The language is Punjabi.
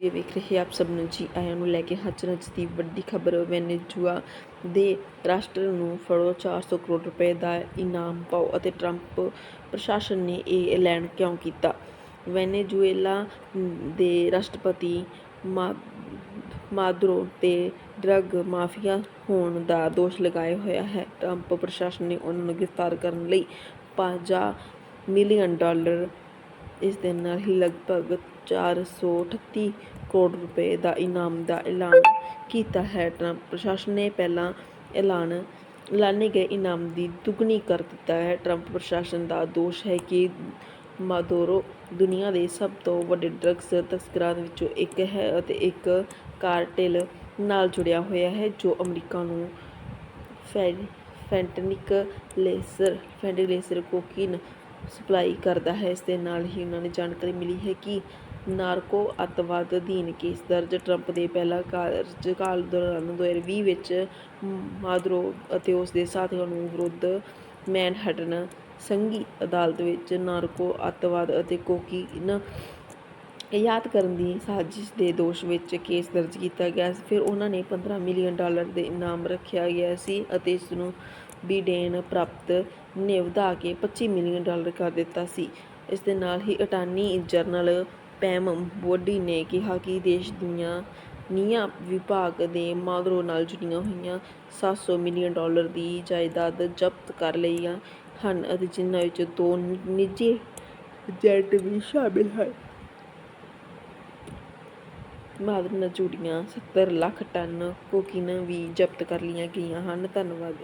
ਇਹ ਵੇਖ ਰਹੇ ਆਪ ਸਭ ਨੂੰ ਜੀ ਆਇਆਂ ਨੂੰ ਲੈ ਕੇ ਹਾਜ਼ਰ ਹਾਂ ਅੱਜ ਦੀ ਵੱਡੀ ਖਬਰ ਵੈਨੇਜੂਆ ਦੇ ਰਾਸ਼ਟਰ ਨੂੰ ਫੜੋ 400 ਕਰੋੜ ਰੁਪਏ ਦਾ ਇਨਾਮ ਪਾਓ ਅਤੇ ਟਰੰਪ ਪ੍ਰਸ਼ਾਸਨ ਨੇ ਇਹ ਐਲਾਨ ਕਿਉਂ ਕੀਤਾ? ਵੈਨੇਜੂਏਲਾ ਦੇ ਰਾਸ਼ਟਰਪਤੀ ਮਾ, ਮਾਦੁਰੋ ਤੇ ਡਰੱਗ ਮਾਫੀਆ ਹੋਣ ਦਾ ਦੋਸ਼ ਲਗਾਇਆ ਹੋਇਆ ਹੈ। ਟਰੰਪ ਪ੍ਰਸ਼ਾਸਨ ਨੇ ਉਹਨਾਂ ਨੂੰ ਗ੍ਰਿਫਤਾਰ ਕਰਨ ਲਈ 50 ਮਿਲੀਅਨ ਡਾਲਰ ਇਸ ਦੇ ਨਾਲ ਹੀ ਲਗਭਗ 438 ਕਰੋੜ ਰੁਪਏ ਦਾ ਇਨਾਮ ਦਾ ਐਲਾਨ ਕੀਤਾ ਹੈ। ਟਰੰਪ ਪ੍ਰਸ਼ਾਸਨ ਨੇ ਪਹਿਲਾਂ ਐਲਾਨ, ਐਲਾਨੇ ਗਏ ਇਨਾਮ ਦੀ ਦੁੱਗਣੀ ਕਰ ਦਿੱਤਾ ਹੈ। ਟਰੰਪ ਪ੍ਰਸ਼ਾਸਨ ਦਾ ਦੋਸ਼ ਹੈ ਕਿ ਮਾਦੋਰੋ ਦੁਨੀਆ ਦੇ ਸਭ ਤੋਂ ਵੱਡੇ ਡਰੱਗਸ ਤਸਕਰਾਂ ਵਿੱਚੋਂ ਇੱਕ ਹੈ ਅਤੇ ਇੱਕ ਕਾਰਟੇਲ ਨਾਲ ਜੁੜਿਆ ਹੋਇਆ ਹੈ, ਜੋ ਅਮਰੀਕਾ ਨੂੰ ਫੈ ਫੈਂਟਨਿਕ ਲੇਸਰ ਫੈਂਟਿਲੇਸਰ ਕੋਕੀਨ ਸਪਲਾਈ ਕਰਦਾ ਹੈ। ਇਸ ਦੇ ਨਾਲ ਹੀ ਉਹਨਾਂ ਨੇ ਜਾਣਕਾਰੀ ਮਿਲੀ ਹੈ ਕਿ ਨਾਰਕੋ ਅੱਤਵਾਦ ਅਧੀਨ ਕੇਸ ਦਰਜ ਟਰੰਪ ਦੇ ਪਹਿਲਾ ਕਾਰਜਕਾਲ ਦੌਰਾਨ 2020 ਵਿੱਚ ਮਾਦਰੋ ਅਤੇ ਉਸ ਦੇ ਸਾਥੀਆਂ ਨੂੰ ਵਿਰੁੱਧ ਮੈਨਹਟਨ ਸੰਘੀ ਅਦਾਲਤ ਵਿੱਚ ਨਾਰਕੋ ਅੱਤਵਾਦ ਅਤੇ ਕੋਕੀਨ ਯਾਦ ਕਰਨ ਦੀ ਸਾਜ਼ਿਸ਼ ਦੇ ਦੋਸ਼ ਵਿੱਚ ਕੇਸ ਦਰਜ ਕੀਤਾ ਗਿਆ ਸੀ। ਫਿਰ ਉਹਨਾਂ ਨੇ 15 ਮਿਲੀਅਨ ਡਾਲਰ ਦੇ ਇਨਾਮ ਰੱਖਿਆ ਗਿਆ ਸੀ ਅਤੇ ਇਸ ਨੂੰ ਬੀਡੇਨ ਪ੍ਰਾਪਤ ਨੇ ਵਧਾ ਕੇ 25 ਮਿਲੀਅਨ ਡਾਲਰ ਕਰ ਦਿੱਤਾ ਸੀ। ਇਸ ਦੇ ਨਾਲ ਹੀ ਅਟਾਰਨੀ ਜਨਰਲ ਪੈਮ ਬੋਡੀ ਨੇ ਕਿਹਾ ਕਿ ਦੇਸ਼ ਦੀਆਂ ਨਿਆਂ ਵਿਭਾਗ ਦੇ ਮਾਗਰੋ ਨਾਲ ਜੁੜੀਆਂ ਹੋਈਆਂ 700 ਮਿਲੀਅਨ ਡਾਲਰ ਦੀ ਜਾਇਦਾਦ ਜ਼ਬਤ ਕਰ ਲਈਆਂ ਹਨ ਅਤੇ ਜਿਨ੍ਹਾਂ ਵਿੱਚ ਦੋ ਨਿੱਜੀ ਏਜੰਟ ਵੀ ਸ਼ਾਮਿਲ ਹਨ। ਮਾਦਰੂ ਨਾਲ ਜੁੜੀਆਂ 70 ਲੱਖ ਟਨ ਕੋਕੀਨ ਵੀ ਜ਼ਬਤ ਕਰ ਲਈਆਂ ਗਈਆਂ ਹਨ। ਧੰਨਵਾਦ।